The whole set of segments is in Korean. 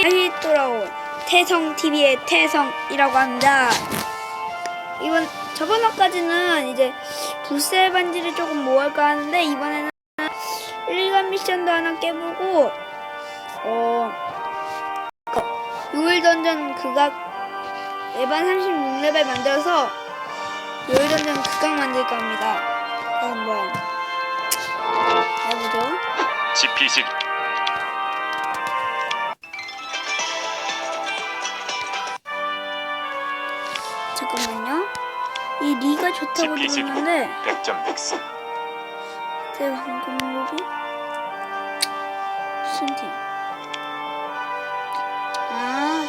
다시 돌아온 태성TV의 태성이라고 합니다. 이번, 저번 화까지는 이제 불새 반지를 조금 모을까 하는데, 이번에는 1간 미션도 하나 깨보고, 어, 그, 6일 던전 극악 에반 36레벨 만들어서 6일 던전 극악 만들까 합니다. 한번 해보죠. 지피식 잠깐만요. 이 리가 좋다고 들었는데, 100점 백스 제 방금 여기 무슨 팀? 아.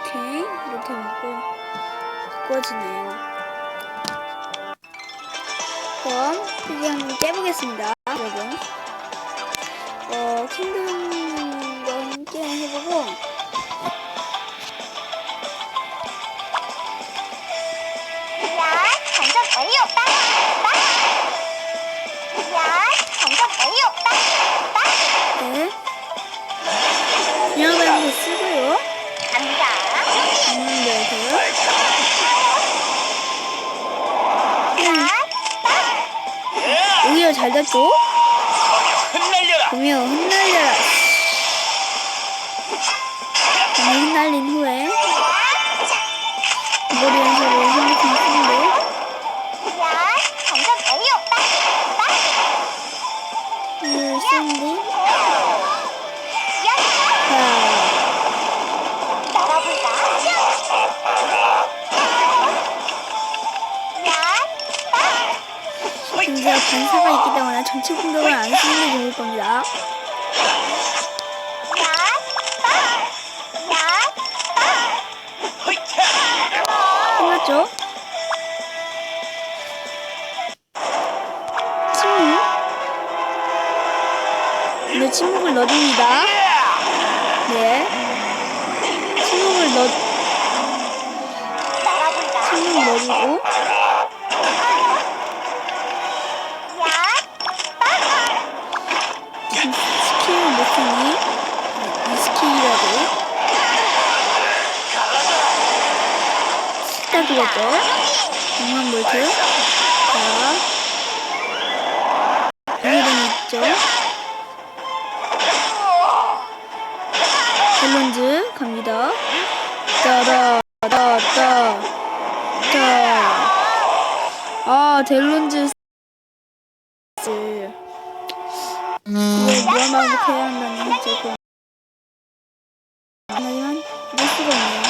오케이 이렇게 하고 바꿔지네요. 그럼 크게 한번 깨보겠습니다, 여러분. 어, 킹덤과 함께 해보고 잘 됐죠? 흩날려라. 많이 흩날린 후에 머리 연습을 핸드폰 쓰는데 야, 점점 완료. 빵, 빵. 이걸 쓰는데 넣어줍니다. 네. 침묵을 넣? 침묵 넣어주고. 스킬을 못 쓰니? 이 스킬이라도. 딱 그거죠? 중앙 볼트. 자. 이름 있죠? 델론즈. 스. 이걸 무한반복 해야 한다는 조금. 하지만, 할 수가 없네요.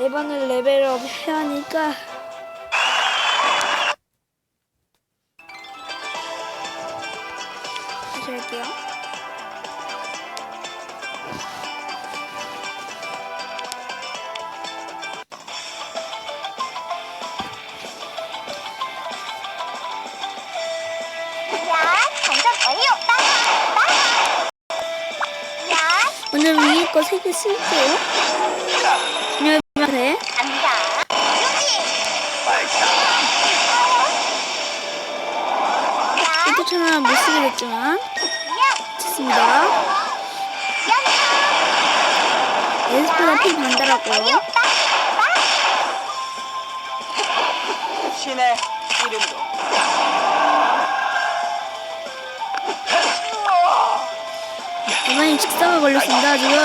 에반을 레벨업 해야 하니까. 다시 할게요. 야, 오늘 위에 거 세 개 쓸게요. 간다. 야, 이렇게처럼 못 쓰게 됐지만, 야, 좋습니다. 에스프가 피 반달하고요. 신의 이번엔 직사가 걸렸습니다, 지금.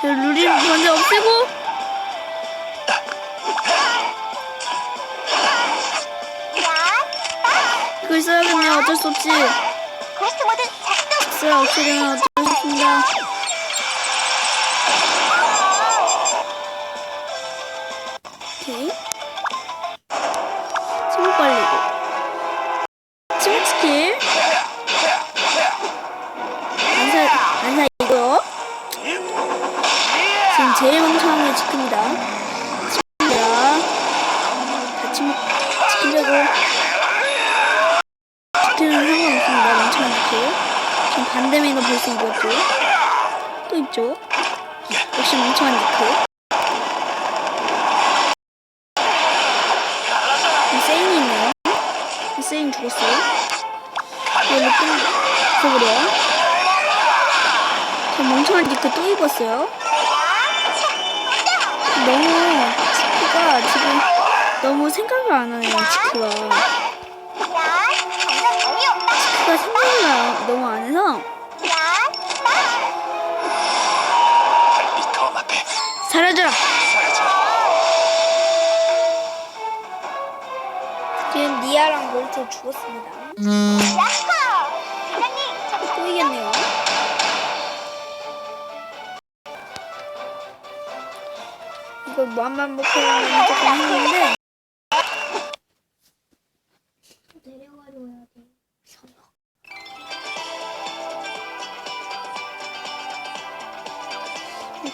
자, 루리를 먼저 없애고, 야, 그걸 써야겠네요. 어쩔 수 없지. 직사가 없애려면 어쩔 수 없습니다. 지키. 지금 반대면가 볼수 있겠죠. 또 있죠. 역시 멍청한. 이 세인이 있네요. 이 세인 죽었어요. 이거 못 끊어버려. 그 멍청한 지크 또 입었어요. 너무 지크가 지금 너무 생각을 안 하네요. 지크가 가 생각을 안- 너무 안 해서 검 앞에 사라져라. 사라져. 지금 니아랑 몰트 죽었습니다. 저또 이겼네요. 이걸 뭐한번 먹혀가면 조금 힘든데.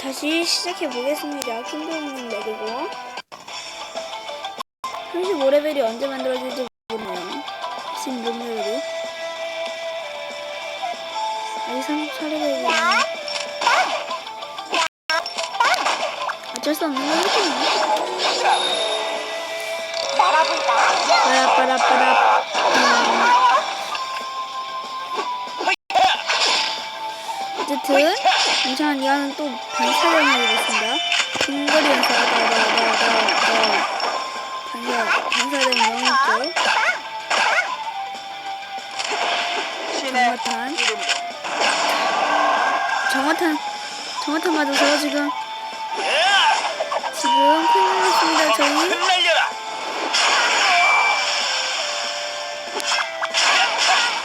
다시 시작해 보겠습니다. 킹덤님 내리고 35레벨이 언제 만들어질지 모르네요. 지금 몇 레벨이? 아직 34레벨이네. 어쩔 수 없는 거겠네. 음. 어쨌든 괜찮은 이하는 또 반사를 하겠습니다. 중거리 연사 나나나나 반사 반사된 영역도 정화탄. 정화탄 정화탄 맞아서 지금? 지금 큰일 났습니다 저희. 흩날려라.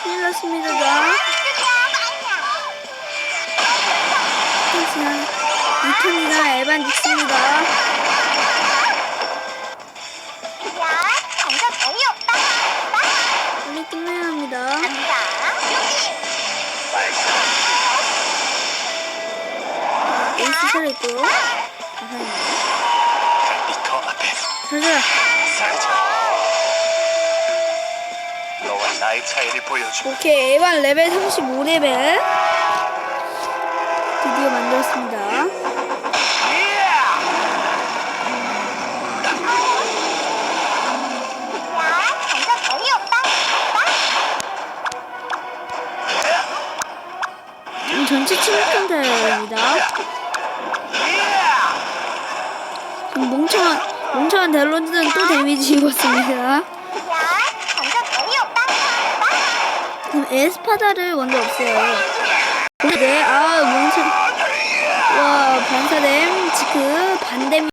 큰일 났습니다 2턴이나 에반 있습니다 야. 빵, 빵. 빨리 끝내야 합니다 간다. 에이스 살아있고요. 너와 나의 차이를 보여줘. 오케이 에반 레벨 35레벨 드디어 만들었습니다 전체 침묵 상태입니다. 지금 몽청한 몽청한 델로드는 또 데미지 입었습니다. 그럼 에스파다를 먼저 없애요. 네, 아 몽청 와 반사댐 지크 반데미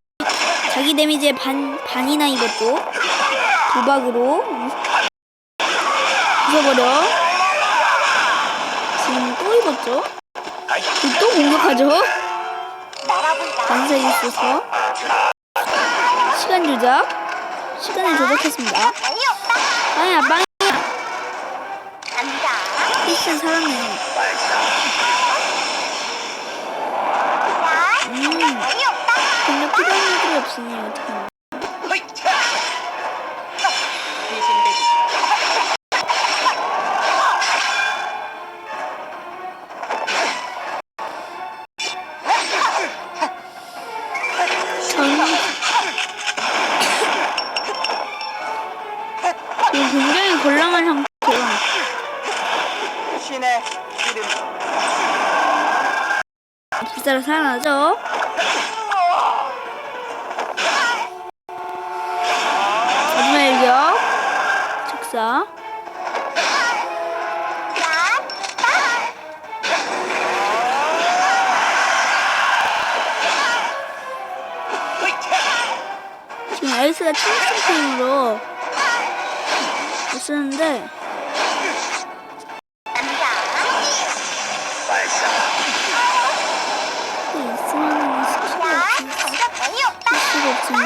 자기 데미지의 반 반이나 입었고 도박으로 부숴버려. 지금 또 입었죠 또 공격하죠? 반사 있어서 시간 조작 시간을 조작했습니다. 빵. 빵이야 빵이야. 피스 사랑해 야, 음. 근데 필요한 애들이 없으니 어떡하나 불사로 살아나죠? 마지막 일격 적사. 지금 에이스가 침묵팀으로 쓰는데 지금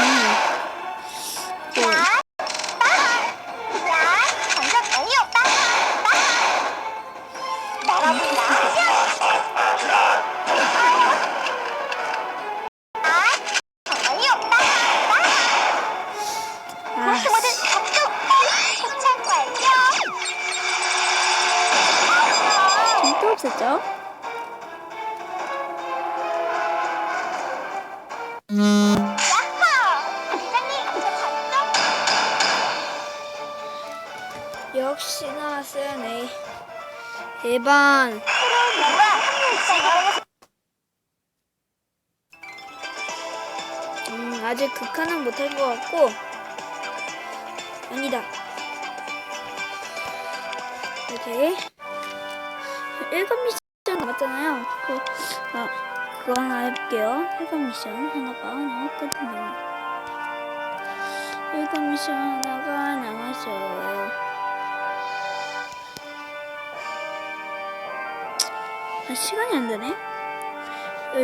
또 없었죠? 야 4번. 음, 아직 극한은 못할 것 같고. 아니다. 오케이. 1번 미션 나왔잖아요. 그, 아, 그거 하나 해볼게요. 1번 미션 하나가 나왔거든요. 1번 미션 하나가 나왔어요. 아, 시간이 안 되네.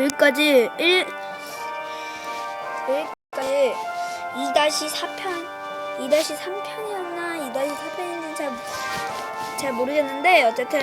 여기까지 1 여기까지 2-4편 2-3편이었나 2-4편인지 잘, 잘 모르겠는데 어쨌든